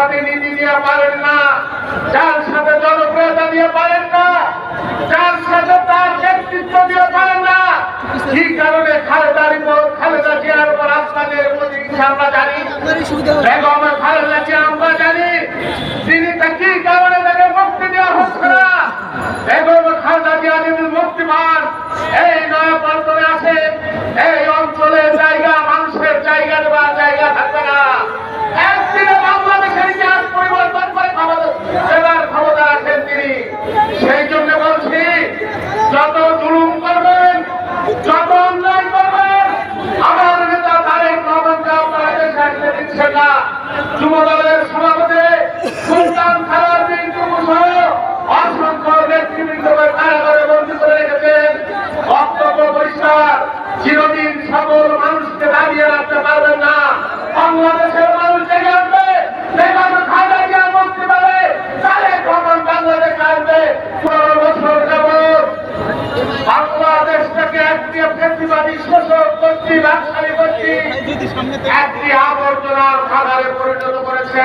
সাথে নীতি দিয়ে পারেন না। যার সাথে জনপ্রিয়তা দিয়ে পারেন না, যার সাথে তার ব্যক্তিত্ব দিয়ে পারেন না। কি কারণে খালেদার খালেদা চেয়ার পর আপনাদের আমরা জানি আমরা জানি, তিনি তা কি কারণে মুক্তি দেওয়া হচ্ছে না? এই নয় যুব দলের সভাপতি সুলতান খালার বিন্দু সহ অসংখ্য ব্যক্তিবৃন্দকে কারাগারে বন্দী করে রেখেছেন। বক্তব্য পরিষ্কার। চিরদিন সকল মানুষকে দাঁড়িয়ে রাখতে পারবেন না। বাংলাদেশের মানুষ জেগে আসবে। বেগম খালেদা মুক্তি পাবে। তারেক রহমান বাংলাদেশ আসবে। পনেরো বছর যাবত বাংলাদেশটাকে একটি ফেসিবাদী শোষক কর্তৃ ব্যবসায়ী কর্তৃ একটি আবর্জনার খাবারে পরিণত করেছে।